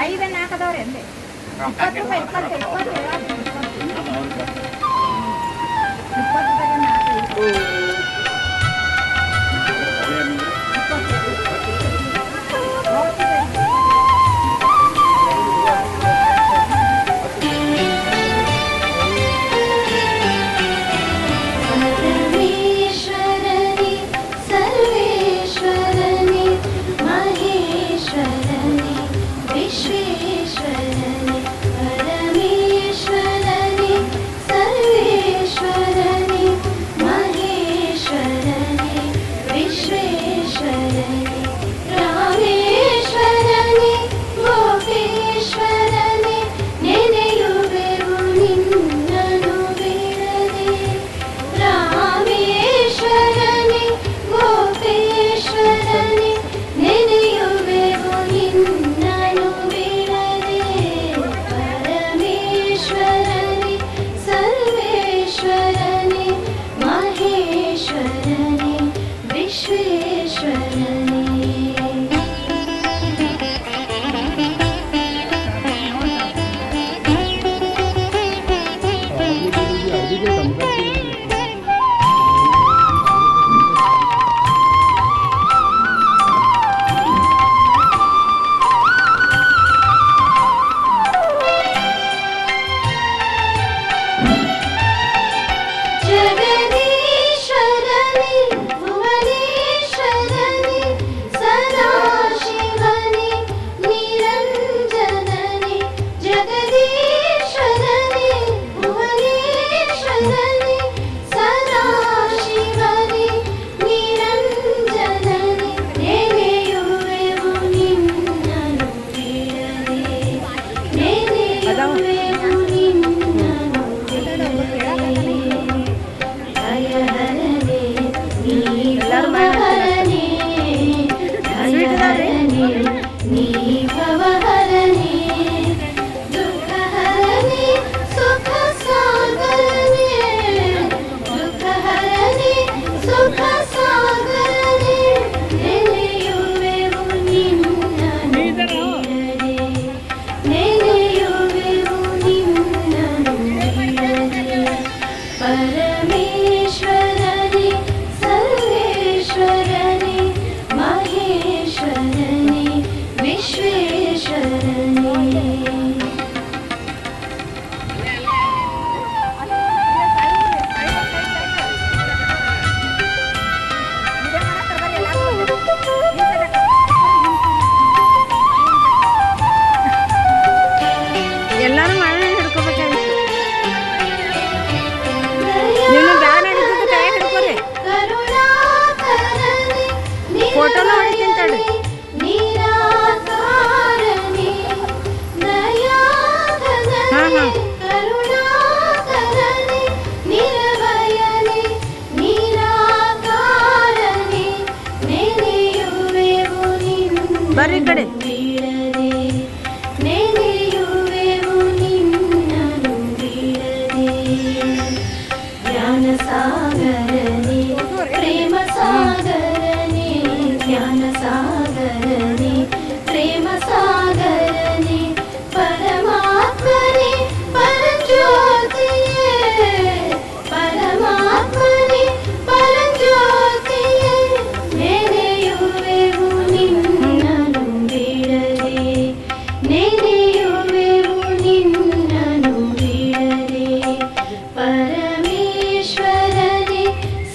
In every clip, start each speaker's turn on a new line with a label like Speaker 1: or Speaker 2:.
Speaker 1: ಐದನ್ನ ಹಾಕದವ್ರೆ ಅಂದೆ
Speaker 2: ಇಪ್ಪತ್ತು
Speaker 1: ರೂಪಾಯಿ ಇಪ್ಪತ್ತು
Speaker 2: ಇಪ್ಪತ್ತು ಇಪ್ಪತ್ತು ರೂಪಾಯಿ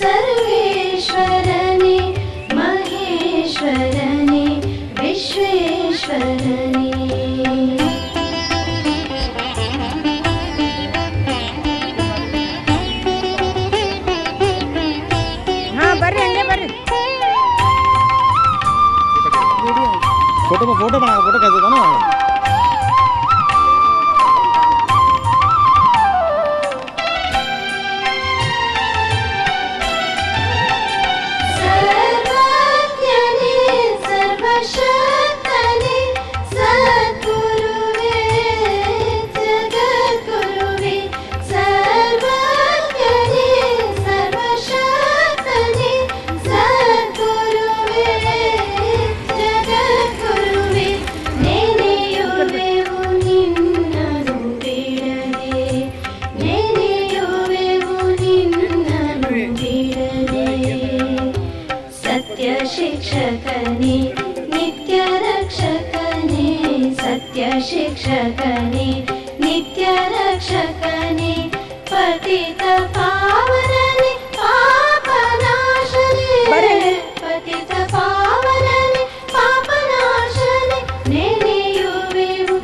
Speaker 3: സർവേശ്വരനെ മഹേശ്വരനെ വിശ്വേശ്വരനെ.
Speaker 2: ഫോട്ടോ ഫോട്ടോ ഫോട്ടോ ഫോട്ടോ
Speaker 3: रक्षकने नित्यरक्षकने सत्यशिक्षकने नित्यरक्षकने पतितपावनने पापनाशने पतितपावनने पापनाशने नेनेयुवेवु